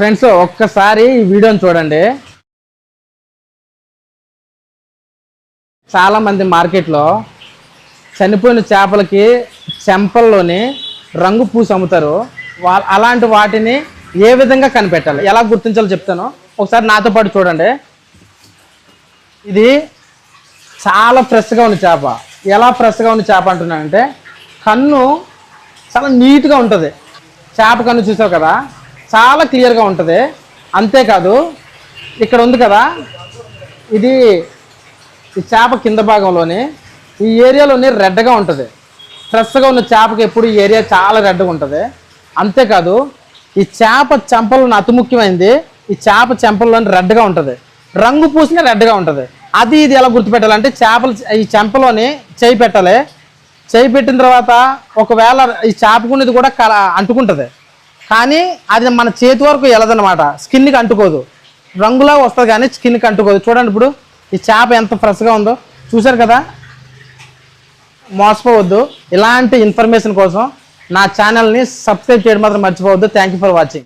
Friends ఒక్కసారి ఈ వీడియోని చూడండి. చాలామంది మార్కెట్లో చనిపోయిన చేపలకి చెంపల్లోని రంగు పూసి అమ్ముతారు. అలాంటి వాటిని ఏ విధంగా కనిపెట్టాలి? ఎలా గుర్తించాలో చెప్తాను. ఒకసారి నాతో పాటు చూడండి. ఇది చాలా ఫ్రెష్గా ఉన్న చేప. ఎలా ఫ్రెష్గా ఉన్న చేప అంటున్నానంటే కన్ను చాలా నీట్గా ఉంటుంది. చేప కన్ను చూసావు కదా? చాలా క్లియర్గా ఉంటుంది. అంతేకాదు ఇక్కడ ఉంది కదా ఇది ఈ చేప కింద భాగంలోని ఈ ఏరియాలోని రెడ్గా ఉంటుంది. ఫ్రెష్గా ఉన్న చేపకి ఎప్పుడు ఈ ఏరియా చాలా రెడ్గా ఉంటుంది. అంతేకాదు ఈ చేప చెంపలను అతి ముఖ్యమైనది ఈ చేప చెంపల్లోని రెడ్గా ఉంటుంది. రంగు పూసిన రెడ్గా ఉంటుంది. అది ఇది ఎలా గుర్తుపెట్టాలంటే చేపలు ఈ చెంపలోని చేయి పెట్టాలి. చేయి పెట్టిన తర్వాత ఒకవేళ ఈ చేపకునేది కూడా కల అంటుకుంటుంది. కానీ అది మన చేతి వరకు వెళ్ళదనమాట స్కిన్కి అంటుకోదు. రంగులా వస్తుంది కానీ స్కిన్కి అంటుకోదు. చూడండి ఇప్పుడు ఈ చేప ఎంత ఫ్రెష్గా ఉందో. చూశారు కదా? మోసపోవద్దు. ఇలాంటి ఇన్ఫర్మేషన్ కోసం నా ఛానల్ని సబ్స్క్రైబ్ చేయడం మాత్రం మర్చిపోవద్దు. Thank you for watching